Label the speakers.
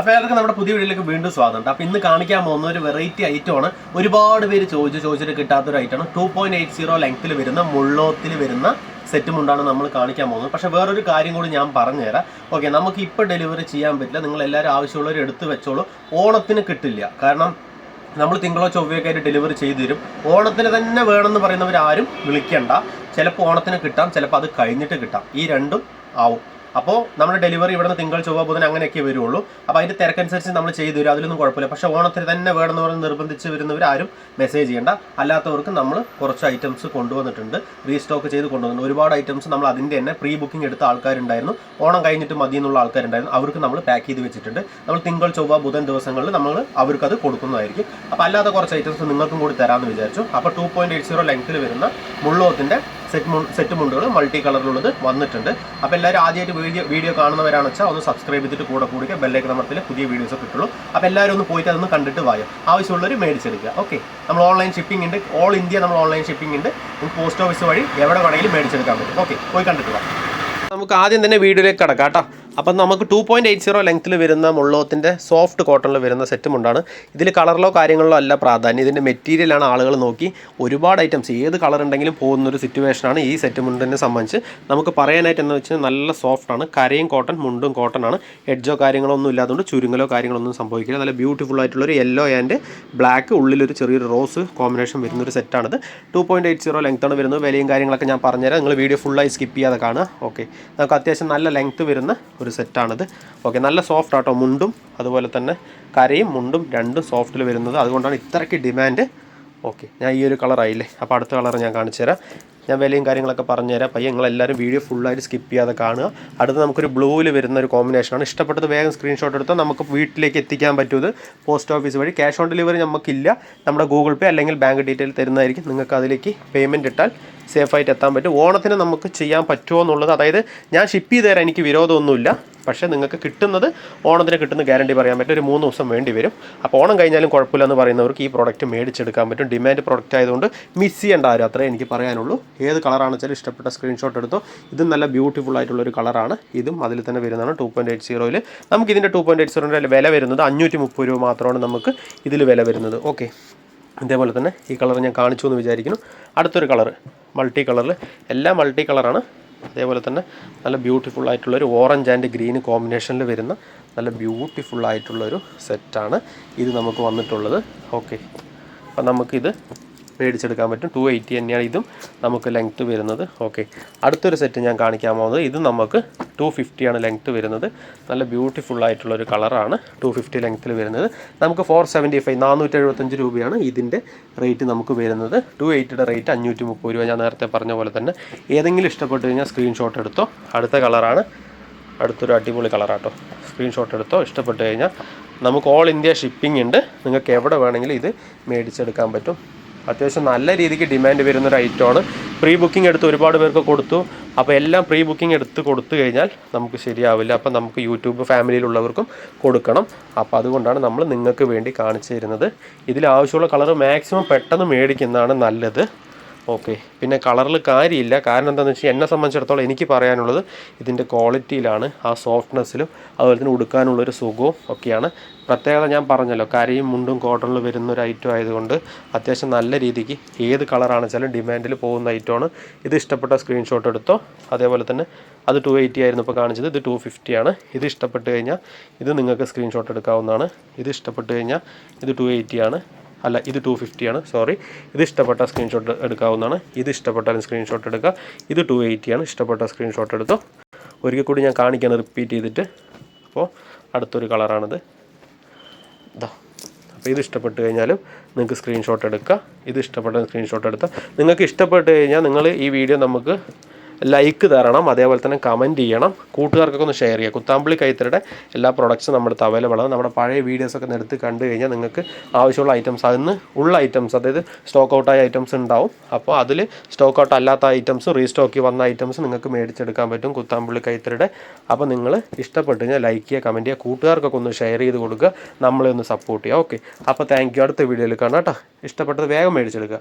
Speaker 1: അപ്പോൾ ഏതൊക്കെ നമ്മുടെ പുതിയ വീഡിയോയിലേക്ക് വീണ്ടും സ്വാഗതം അപ്പോൾ ഇന്ന് കാണിക്കാൻ പോകുന്ന ഒരു വെറൈറ്റി ആണ്. ഒരുപാട് പേര് ചോദിച്ച് ചോദിച്ചിട്ട് കിട്ടാത്തൊരു ഐറ്റമാണ് ടു പോയിന്റ് എയ്റ്റ് സീറോ ലെങ്ത്തിൽ വരുന്ന മുള്ളോത്തിൽ വരുന്ന സെറ്റും മുണ്ടാണ് നമ്മൾ കാണിക്കാൻ പോകുന്നത്. പക്ഷേ വേറൊരു കാര്യം കൂടി ഞാൻ പറഞ്ഞുതരാം. ഓക്കെ നമുക്ക് ഇപ്പോൾ ഡെലിവറി ചെയ്യാൻ പറ്റില്ല. നിങ്ങൾ എല്ലാവരും ആവശ്യമുള്ളവർ എടുത്ത് വെച്ചോളൂ. ഓണത്തിന് കിട്ടില്ല. കാരണം നമ്മൾ തിങ്കളോ ചൊവ്വയൊക്കെ ആയിട്ട് ഡെലിവറി ചെയ്തു തരും. ഓണത്തിന് തന്നെ വേണമെന്ന് പറയുന്നവർ ആരും വിളിക്കണ്ട. ചിലപ്പോൾ ഓണത്തിന് കിട്ടാം ചിലപ്പോൾ അത് കഴിഞ്ഞിട്ട് കിട്ടാം. ഈ രണ്ടും ആവും. അപ്പോൾ നമ്മുടെ ഡെലിവറി ഇവിടുന്ന് തിങ്കൾ ചൊവ്വ ബുധൻ അങ്ങനെയൊക്കെ വരുള്ളൂ അപ്പോൾ അതിന്റെ തിരക്കനുസരിച്ച് നമ്മൾ ചെയ്തു തരും. അതിലൊന്നും കുഴപ്പമില്ല. പക്ഷേ ഓണത്തിന് തന്നെ വേണമെന്ന് പറഞ്ഞ് നിർബന്ധിച്ച് വരുന്നവർ ആരും മെസ്സേജ് ചെയ്യേണ്ട. അല്ലാത്തവർക്ക് നമ്മൾ കുറച്ച് ഐറ്റംസ് കൊണ്ടുവന്നിട്ടുണ്ട്. റീസ്റ്റോക്ക് ചെയ്ത് കൊണ്ടുവന്നിട്ടുണ്ട്. ഒരുപാട് ഐറ്റംസ് നമ്മൾ അതിന്റെ തന്നെ പ്രീ ബുക്കിംഗ് എടുത്ത ആൾക്കാരുണ്ടായിരുന്നു. ഓണം കഴിഞ്ഞിട്ട് മതി എന്നുള്ള ആൾക്കാരുണ്ടായിരുന്നു. അവർക്ക് നമ്മൾ പാക്ക് ചെയ്ത് വെച്ചിട്ടുണ്ട്. നമ്മൾ തിങ്കൾ ചൊവ്വ ബുധൻ ദിവസങ്ങളിൽ നമ്മൾ അവർക്ക് അത് കൊടുക്കുന്നതായിരിക്കും. അപ്പോൾ അല്ലാത്ത കുറച്ച് ഐറ്റംസ് നിങ്ങൾക്കും കൂടി തരാമെന്ന് വിചാരിച്ചു. അപ്പോൾ ടു പോയിന്റ് എയ്റ്റ് സീറോ ലെങ്ത്തിൽ വരുന്ന മുള്ളോത്തിന്റെ സെറ്റ് സെറ്റ് മുണ്ടുകൾ മൾട്ടി കളറിലുള്ളത് വന്നിട്ടുണ്ട്. അപ്പോൾ എല്ലാവരും ആദ്യമായിട്ട് വീഡിയോ വീഡിയോ കാണുന്നവരാണെന്ന് വെച്ചാൽ ഒന്ന് സബ്സ്ക്രൈബ് ചെയ്തിട്ട് കൂടെ കൂടിക്കുക ബെല്ലേക്ക് നമ്പറിൽ പുതിയ വീഡിയോസ് കിട്ടുള്ളൂ. അപ്പോൾ എല്ലാവരും ഒന്ന് പോയിട്ട് അതൊന്ന് കണ്ടിട്ട് വായോ. ആവശ്യമുള്ളവർ മേടിച്ചെടുക്കുക. ഓക്കെ നമ്മൾ ഓൺലൈൻ ഷിപ്പിംഗ് ഉണ്ട്. ഓൾ ഇന്ത്യ നമ്മൾ ഓൺലൈൻ ഷിപ്പിംഗ് ഉണ്ട്. നമുക്ക് പോസ്റ്റ് ഓഫീസ് വഴി എവിടെ വേണമെങ്കിലും മേടിച്ചെടുക്കാൻ പറ്റും. ഓക്കെ പോയി കണ്ടിട്ട് വാ. നമുക്ക് ആദ്യം തന്നെ വീഡിയോയിലേക്ക് കടക്കാം കേട്ടോ. അപ്പം നമുക്ക് ടു പോയിന്റ് എയ്റ്റ് സീറോ ലെങ്ത്തിൽ വരുന്ന മുള്ളോത്തിന്റെ സോഫ്റ്റ് കോട്ടണിൽ വരുന്ന സെറ്റും ഉണ്ടാണ്. ഇതിൽ കളറിലോ കാര്യങ്ങളിലോ അല്ല പ്രാധാന്യം. ഇതിന്റെ മെറ്റീരിയലാണ് ആളുകൾ നോക്കി ഒരുപാട് ഐറ്റംസ് ഏത് കളർ ഉണ്ടെങ്കിലും പോകുന്നൊരു സിറ്റുവേഷനാണ് ഈ സെറ്റ് മുണ്ടിനെ സംബന്ധിച്ച്. നമുക്ക് പറയാനായിട്ട് എന്ന് വെച്ചാൽ നല്ല സോഫ്റ്റാണ് കരയും കോട്ടൺ മുണ്ടും കോട്ടൺ ആണ്. എഡ്ജോ കാര്യങ്ങളോ ഒന്നും ഇല്ലാത്തതുകൊണ്ട് ചുരുങ്ങലോ കാര്യങ്ങളൊന്നും സംഭവിക്കില്ല. നല്ല ബ്യൂട്ടിഫുൾ ആയിട്ടുള്ളൊരു യെല്ലോ ആൻഡ് ബ്ലാക്ക് ഉള്ളിലൊരു ചെറിയൊരു റോസ് കോമ്പിനേഷൻ വരുന്നൊരു സെറ്റാണിത് ടു പോയിന്റ് എയ്റ്റ് സീറോ ലെങ്ത്താണ് വരുന്നത്. വിലയും കാര്യങ്ങളൊക്കെ ഞാൻ പറഞ്ഞുതരാം. നിങ്ങൾ വീഡിയോ ഫുള്ളായി സ്കിപ്പ് ചെയ്യാതെ കാണുക. ഓക്കെ നമുക്ക് അത്യാവശ്യം നല്ല ലെങ്ത്ത് വരുന്ന ഒരു സെറ്റാണിത്. ഓക്കെ നല്ല സോഫ്റ്റ് ആട്ടോ മുണ്ടും അതുപോലെ തന്നെ കരയും മുണ്ടും രണ്ടും സോഫ്റ്റിൽ വരുന്നത്. അതുകൊണ്ടാണ് ഇത്രയ്ക്ക് ഡിമാൻഡ്. ഓക്കെ ഞാൻ ഈ ഒരു കളറായില്ലേ? അപ്പോൾ അടുത്ത കളർ ഞാൻ കാണിച്ചു തരാം ഞാൻ വിലയും കാര്യങ്ങളൊക്കെ പറഞ്ഞു തരാം പയ്യെ നിങ്ങളെല്ലാവരും വീഡിയോ ഫുള്ളായിട്ട് സ്കിപ്പ് ചെയ്യാതെ കാണുക. അടുത്ത് നമുക്കൊരു ബ്ലൂവിൽ വരുന്ന ഒരു കോമ്പിനേഷനാണ് ഇഷ്ടപ്പെട്ടത് വേഗം സ്ക്രീൻഷോട്ട് എടുത്താൽ നമുക്ക് വീട്ടിലേക്ക് എത്തിക്കാൻ പറ്റും ഇത്. പോസ്റ്റ് ഓഫീസ് വഴി. ക്യാഷ് ഓൺ ഡെലിവറി നമുക്കില്ല. നമ്മുടെ ഗൂഗിൾ പേ അല്ലെങ്കിൽ ബാങ്ക് ഡീറ്റെയിൽ തരുന്നതായിരിക്കും. നിങ്ങൾക്ക് അതിലേക്ക് പേയ്മെന്റ് ഇട്ടാൽ സേഫായിട്ട് എത്താൻ പറ്റും. ഓണത്തിന് നമുക്ക് ചെയ്യാൻ പറ്റുമോ എന്നുള്ളത് അതായത് ഞാൻ ഷിപ്പ് ചെയ്ത് തരാൻ എനിക്ക് വിരോധമൊന്നുമില്ല. പക്ഷേ നിങ്ങൾക്ക് കിട്ടുന്നത് ഓണത്തിന് കിട്ടുന്ന ഗ്യാരണ്ടി പറയാൻ പറ്റും ഒരു മൂന്ന് ദിവസം വേണ്ടി വരും. അപ്പോൾ ഓണം കഴിഞ്ഞാലും കുഴപ്പമില്ല എന്ന് പറയുന്നവർക്ക് ഈ പ്രോഡക്റ്റ് മേടിച്ചെടുക്കാൻ പറ്റും. ഡിമാൻഡ് പ്രോഡക്റ്റ് ആയതുകൊണ്ട് മിസ് ചെയ്യേണ്ട ആരും അത്രേ എനിക്ക് പറയാനുള്ളൂ. ഏത് കളറാണെന്ന് വെച്ചാൽ ഇഷ്ടപ്പെട്ട സ്ക്രീൻഷോട്ട് എടുത്തോ. ഇതും നല്ല ബ്യൂട്ടിഫുൾ ആയിട്ടുള്ള ഒരു കളറാണ്. ഇതും അതിൽ തന്നെ വരുന്നതാണ് ടു പോയിന്റ് എയ്റ്റ് സീറോയിൽ നമുക്ക് ഇതിന്റെ ടു പോയിന്റ് എയ്റ്റ് സീറോന്റെ വില വരുന്നത് അഞ്ഞൂറ്റി മുപ്പത് രൂപ മാത്രമാണ് നമുക്ക് ഇതിൽ വില വരുന്നത്. ഓക്കെ ഇതേപോലെ തന്നെ ഈ കളർ ഞാൻ കാണിച്ചു എന്ന് വിചാരിക്കുന്നു. അടുത്തൊരു കളർ മൾട്ടി കളറിൽ എല്ലാം മൾട്ടി കളറാണ്. അതേപോലെ തന്നെ നല്ല ബ്യൂട്ടിഫുൾ ആയിട്ടുള്ളൊരു ഓറഞ്ച് ആൻഡ് ഗ്രീൻ കോമ്പിനേഷനിൽ വരുന്ന നല്ല ബ്യൂട്ടിഫുൾ ആയിട്ടുള്ളൊരു സെറ്റാണ് ഇത് നമുക്ക് വന്നിട്ടുള്ളത്. ഓക്കെ അപ്പം നമുക്കിത് മേടിച്ചെടുക്കാൻ പറ്റും. ടു എയ്റ്റി തന്നെയാണ് ഇതും നമുക്ക് ലെങ്ത്ത് വരുന്നത്. ഓക്കെ അടുത്തൊരു സെറ്റ് ഞാൻ കാണിക്കാൻ പോകുന്നത് ഇത് നമുക്ക് ടു ഫിഫ്റ്റിയാണ് ലെങ്ത്ത് വരുന്നത്. നല്ല ബ്യൂട്ടിഫുൾ ആയിട്ടുള്ള ഒരു കളറാണ് ടു ഫിഫ്റ്റി ലെങ്ത്തിൽ വരുന്നത്. നമുക്ക് ഫോർ സെവന്റി ഫൈവ് നാനൂറ്റി എഴുപത്തഞ്ച് രൂപയാണ് ഇതിന്റെ റേറ്റ് നമുക്ക് വരുന്നത്. ടു എയ്റ്റിയുടെ റേറ്റ് അഞ്ഞൂറ്റി മുപ്പത് രൂപ. ഞാൻ നേരത്തെ പറഞ്ഞ പോലെ തന്നെ ഏതെങ്കിലും ഇഷ്ടപ്പെട്ട് കഴിഞ്ഞാൽ സ്ക്രീൻഷോട്ട് എടുത്തോ. അടുത്ത കളറാണ് അടുത്തൊരു അടിപൊളി കളറാട്ടോ സ്ക്രീൻഷോട്ട് എടുത്തോ. ഇഷ്ടപ്പെട്ട് കഴിഞ്ഞാൽ നമുക്ക് ഓൾ ഇന്ത്യ ഷിപ്പിംഗ് ഉണ്ട്. നിങ്ങൾക്ക് എവിടെ വേണമെങ്കിലും ഇത് മേടിച്ചെടുക്കാൻ പറ്റും. അത്യാവശ്യം നല്ല രീതിക്ക് ഡിമാൻഡ് വരുന്ന ഒരു ഐറ്റമാണ് പ്രീ ബുക്കിംഗ് എടുത്ത് ഒരുപാട് പേർക്ക് കൊടുത്തു. അപ്പോൾ എല്ലാം പ്രീ ബുക്കിംഗ് എടുത്ത് കൊടുത്തു കഴിഞ്ഞാൽ നമുക്ക് ശരിയാവില്ല. അപ്പോൾ നമുക്ക് യൂട്യൂബ് ഫാമിലിയിലുള്ളവർക്കും കൊടുക്കണം. അപ്പോൾ അതുകൊണ്ടാണ് നമ്മൾ നിങ്ങൾക്ക് വേണ്ടി കാണിച്ചു തരുന്നത്. ഇതിൽ ആവശ്യമുള്ള കളർ മാക്സിമം പെട്ടെന്ന് മേടിക്കുന്നതാണ് നല്ലത്. ഓക്കെ. പിന്നെ കളറിൽ കാര്യമില്ല. കാരണം എന്താണെന്ന് വെച്ചാൽ എന്നെ സംബന്ധിച്ചിടത്തോളം എനിക്ക് പറയാനുള്ളത് ഇതിന്റെ ക്വാളിറ്റിയിലാണ് ആ സോഫ്റ്റ്നെസ്സിലും അതുപോലെ തന്നെ ഉടുക്കാനുള്ളൊരു സുഖവും ഒക്കെയാണ്. പ്രത്യേകത ഞാൻ പറഞ്ഞല്ലോ കരയും മുണ്ടും കോട്ടണിൽ വരുന്ന ഒരു ഐറ്റം ആയതുകൊണ്ട് അത്യാവശ്യം നല്ല രീതിക്ക് ഏത് കളറാണ് വെച്ചാലും ഡിമാൻഡിൽ പോകുന്ന ഐറ്റമാണ്. ഇത് ഇഷ്ടപ്പെട്ട സ്ക്രീൻഷോട്ട് എടുത്തോ അതേപോലെ തന്നെ അത് ടു എയ്റ്റി ആയിരുന്നു ഇപ്പോൾ കാണിച്ചത് ഇത് ടു ഫിഫ്റ്റി ആണ്. ഇത് ഇഷ്ടപ്പെട്ട് കഴിഞ്ഞാൽ ഇത് നിങ്ങൾക്ക് സ്ക്രീൻഷോട്ട് എടുക്കാവുന്നതാണ്. ഇത് ഇഷ്ടപ്പെട്ട് കഴിഞ്ഞാൽ ഇത് ടു എയ്റ്റി ആണ്. അല്ല ഇത് ടു ഫിഫ്റ്റിയാണ് സോറി ഇത് ഇഷ്ടപ്പെട്ട സ്ക്രീൻഷോട്ട് എടുക്കാവുന്നതാണ്. ഇത് ഇഷ്ടപ്പെട്ടാലും സ്ക്രീൻഷോട്ട് എടുക്കുക ഇത് ടു എയ്റ്റിയാണ് ഇഷ്ടപ്പെട്ട സ്ക്രീൻഷോട്ട് എടുത്തോ. ഒരിക്കൽ കൂടി ഞാൻ കാണിക്കാൻ റിപ്പീറ്റ് ചെയ്തിട്ട്. അപ്പോൾ അടുത്തൊരു കളറാണിത് ഇതാ അപ്പോൾ ഇത് ഇഷ്ടപ്പെട്ട് കഴിഞ്ഞാലും നിങ്ങൾക്ക് സ്ക്രീൻഷോട്ട് എടുക്കുക ഇത് ഇഷ്ടപ്പെട്ട സ്ക്രീൻഷോട്ട് എടുത്താൽ നിങ്ങൾക്ക് ഇഷ്ടപ്പെട്ട് കഴിഞ്ഞാൽ നിങ്ങൾ ഈ വീഡിയോ നമുക്ക് ലൈക്ക് തരണം അതേപോലെ തന്നെ കമന്റ് ചെയ്യണം. കൂട്ടുകാർക്കൊക്കെ ഒന്ന് ഷെയർ ചെയ്യുക. കുത്താമ്പിളി കൈത്തറിയുടെ എല്ലാ പ്രൊഡക്ട്സും നമ്മുടെ അവൈലബിൾ ആണ്. നമ്മുടെ പഴയ വീഡിയോസൊക്കെ എടുത്ത് കണ്ടു കഴിഞ്ഞാൽ നിങ്ങൾക്ക് ആവശ്യമുള്ള ഐറ്റംസ് അതിന് ഉള്ള ഐറ്റംസ് അതായത് സ്റ്റോക്ക് ഔട്ടായ ഐറ്റംസ് ഉണ്ടാവും. അപ്പോൾ അതിൽ സ്റ്റോക്ക് ഔട്ട് അല്ലാത്ത ഐറ്റംസ് റീസ്റ്റോക്ക് വന്ന ഐറ്റംസ് നിങ്ങൾക്ക് മേടിച്ചെടുക്കാൻ പറ്റും കുത്താമ്പള്ളി കൈത്തറിയുടെ അപ്പോൾ നിങ്ങൾ ഇഷ്ടപ്പെട്ട് കഴിഞ്ഞാൽ ലൈക്ക് ചെയ്യുക കമന്റ് ചെയ്യുക കൂട്ടുകാർക്കൊക്കെ ഒന്ന് ഷെയർ ചെയ്ത് കൊടുക്കുക. നമ്മളെ ഒന്ന് സപ്പോർട്ട് ചെയ്യുക. ഓക്കെ അപ്പോൾ താങ്ക് യു അടുത്ത വീഡിയോയിൽ കാണാം കേട്ടോ. ഇഷ്ടപ്പെട്ടത് വേഗം മേടിച്ചെടുക്കുക.